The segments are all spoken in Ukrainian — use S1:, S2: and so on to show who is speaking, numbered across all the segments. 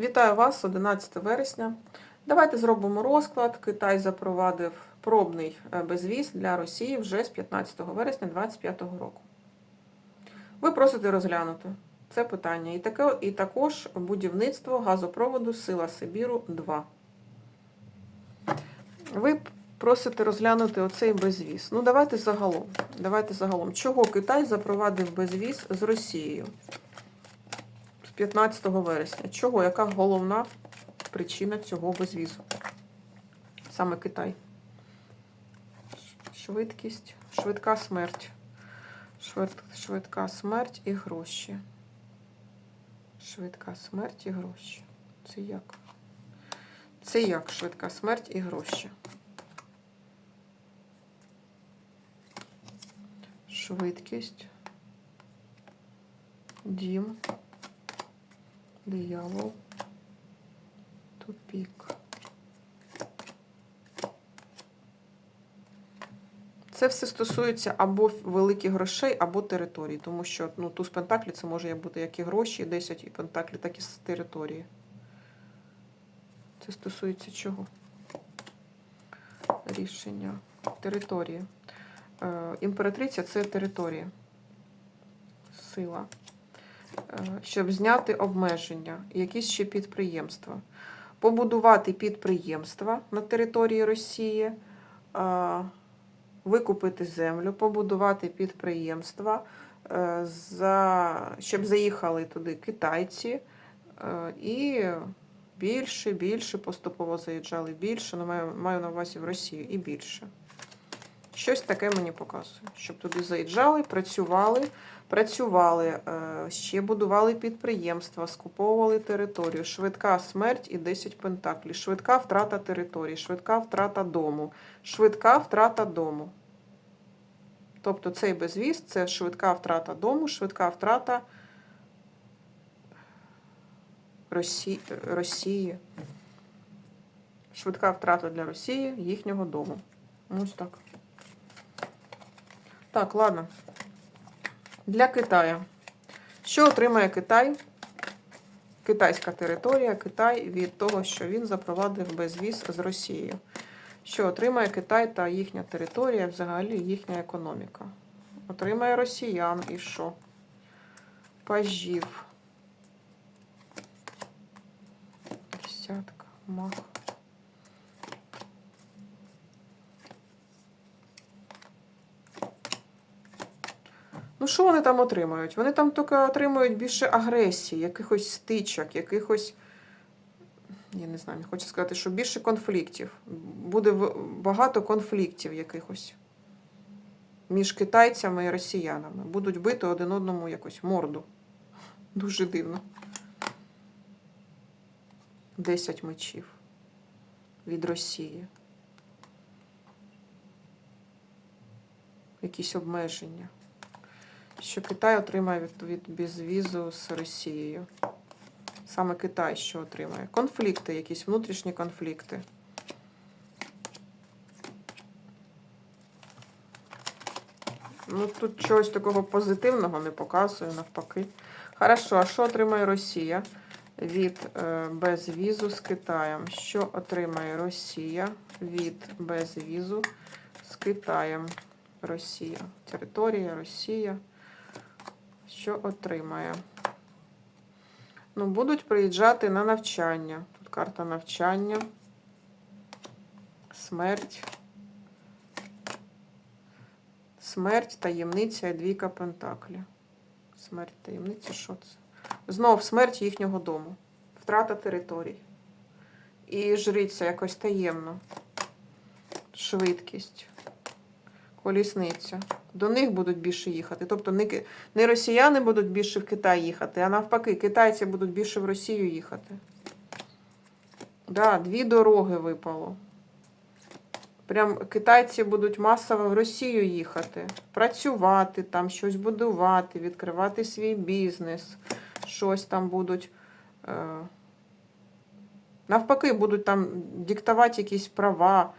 S1: Вітаю вас 11 вересня. Давайте зробимо розклад. Китай запровадив пробний е, безвіз для Росії вже з 15 вересня 2025 року. Ви просите розглянути це питання. І, таке, і також будівництво газопроводу Сила Сибіру 2. Ви просите розглянути оцей безвіз. Ну, давайте загалом. Давайте загалом. Чого Китай запровадив безвіз з Росією? З 15 вересня. Чого? Яка головна причина цього безвізу? Саме Китай. Швидкість, швидка смерть. Швид, швидка смерть і гроші. Швидка смерть і гроші. Це як? Це як швидка смерть і гроші? Швидкість. Дім. Диявол. Тупік. Це все стосується або великих грошей, або територій, тому що ну, туз пентаклі це може бути як і гроші, 10 і пентаклі, так і з території. Це стосується чого? Рішення. Території. Е, імператриця це територія. Сила. Е, щоб зняти обмеження, якісь ще підприємства. Побудувати підприємства на території Росії, е, викупити землю, побудувати підприємства, е, щоб заїхали туди китайці і більше, більше поступово заїжджали, більше, ну, маю на увазі в Росію і більше. Щось таке мені показує, щоб туди заїжджали, працювали, працювали, е, ще будували підприємства, скуповували територію, швидка смерть і 10 пентаклів, швидка втрата території, швидка втрата дому, швидка втрата дому. Тобто цей безвіз це швидка втрата дому, швидка втрата Росії, Росії. Швидка втрата для Росії їхнього дому. Ось так. Так, ладно. Для Китаю. Що отримає Китай? Китайська територія, Китай від того, що він запровадив безвіз з Росією. Що отримає Китай та їхня територія, взагалі їхня економіка. Отримає росіян і що? Пажів. Десятка, мах. Ну, що вони там отримають? Вони там тільки отримують більше агресії, якихось стичок, якихось. Я не знаю, не хочу сказати, що більше конфліктів. Буде багато конфліктів якихось між китайцями і росіянами. Будуть бити один одному якось морду. Дуже дивно. Десять мечів від Росії. Якісь обмеження що Китай отримає від, безвізу з Росією. Саме Китай що отримає? Конфлікти, якісь внутрішні конфлікти. Ну, тут чогось такого позитивного не показує, навпаки. Хорошо, а що отримає Росія від е, безвізу з Китаєм? Що отримає Росія від безвізу з Китаєм? Росія. Територія, Росія що отримає. Ну, будуть приїжджати на навчання. Тут карта навчання, смерть. Смерть, таємниця і двійка пентаклі. Смерть, таємниця, що це? Знов смерть їхнього дому. Втрата територій. І жриця якось таємно. Швидкість. Колісниця. До них будуть більше їхати. Тобто не, росіяни будуть більше в Китай їхати, а навпаки, китайці будуть більше в Росію їхати. Да, дві дороги випало. Прям китайці будуть масово в Росію їхати, працювати там, щось будувати, відкривати свій бізнес, щось там будуть. Е... Навпаки, будуть там диктувати якісь права.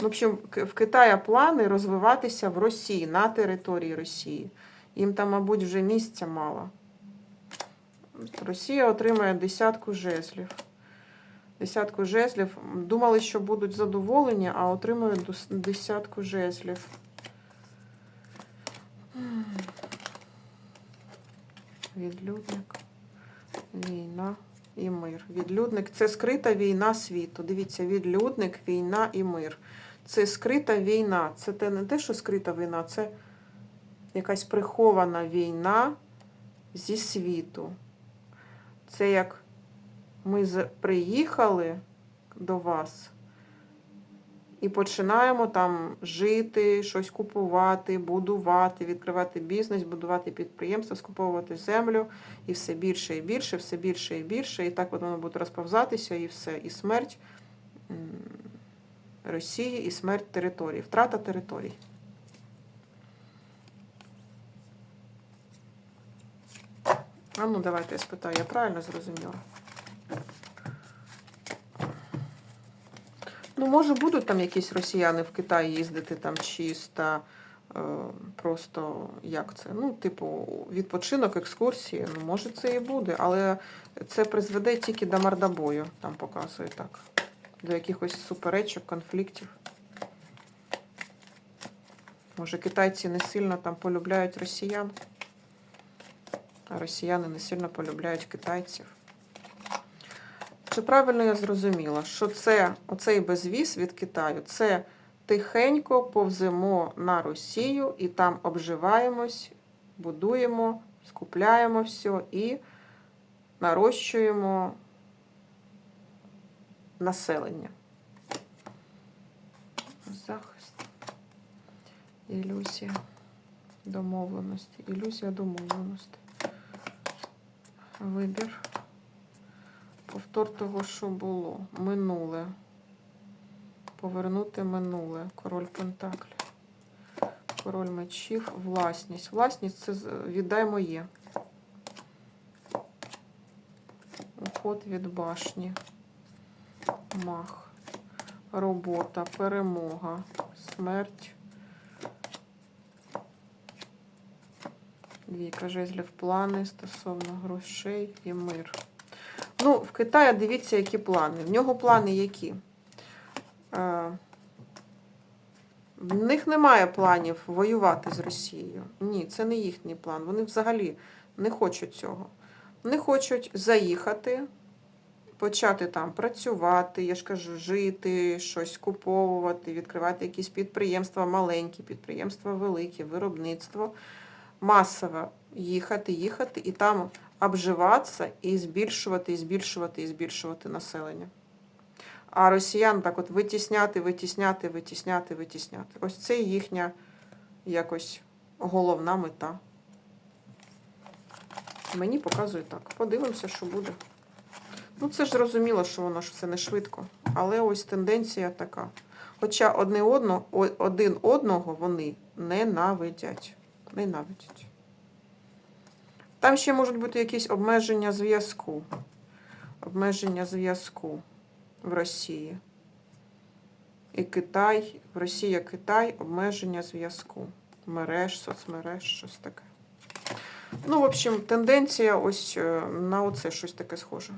S1: В общем, в Китаї плани розвиватися в Росії, на території Росії. Їм там, мабуть, вже місця мало. Росія отримає десятку жезлів. Десятку жезлів. Думали, що будуть задоволені, а отримують десятку жезлів. Відлюдник, війна і мир. Відлюдник це скрита війна світу. Дивіться, відлюдник, війна і мир. Це скрита війна. Це те не те, що скрита війна, це якась прихована війна зі світу. Це як ми приїхали до вас і починаємо там жити, щось купувати, будувати, відкривати бізнес, будувати підприємства, скуповувати землю, і все більше і більше, все більше і більше. І так от воно буде розповзатися, і все. І смерть Росії, і смерть територій, втрата територій. А ну давайте я спитаю, я правильно зрозуміла? Ну, може, будуть там якісь росіяни в Китай їздити там чисто, е, просто як це? Ну, типу, відпочинок, екскурсії. Ну, може, це і буде, але це призведе тільки до мордобою, там показує так. До якихось суперечок, конфліктів. Може, китайці не сильно там полюбляють росіян, а росіяни не сильно полюбляють китайців. Чи правильно я зрозуміла, що це оцей безвіз від Китаю, це тихенько повземо на Росію і там обживаємось, будуємо, скупляємо все і нарощуємо населення. Захист. Ілюзія домовленості. Ілюзія домовленості. Вибір. Повтор того, що було. Минуле. Повернути минуле. Король Пентаклів. Король мечів. Власність. Власність це віддай моє. Уход від башні. Мах. Робота. Перемога. Смерть. Двійка жезлів плани стосовно грошей і мир. Ну, в Китаї дивіться, які плани. В нього плани які? Е, В них немає планів воювати з Росією. Ні, це не їхній план. Вони взагалі не хочуть цього. Вони хочуть заїхати, почати там працювати, я ж кажу, жити, щось куповувати, відкривати якісь підприємства маленькі, підприємства великі, виробництво. Масово їхати, їхати і там обживатися і збільшувати, і збільшувати, і збільшувати населення. А росіян так от витісняти, витісняти, витісняти, витісняти. Ось це їхня якось головна мета. Мені показує так. Подивимося, що буде. Ну, це ж зрозуміло, що воно ж все не швидко. Але ось тенденція така. Хоча одне одно, один одного вони ненавидять. Ненавидять. Там ще можуть бути якісь обмеження зв'язку. Обмеження зв'язку в Росії. І Китай, Росія, Китай, обмеження зв'язку. Мереж, соцмереж, щось таке. Ну, в общем, тенденція ось е, на оце щось таке схоже.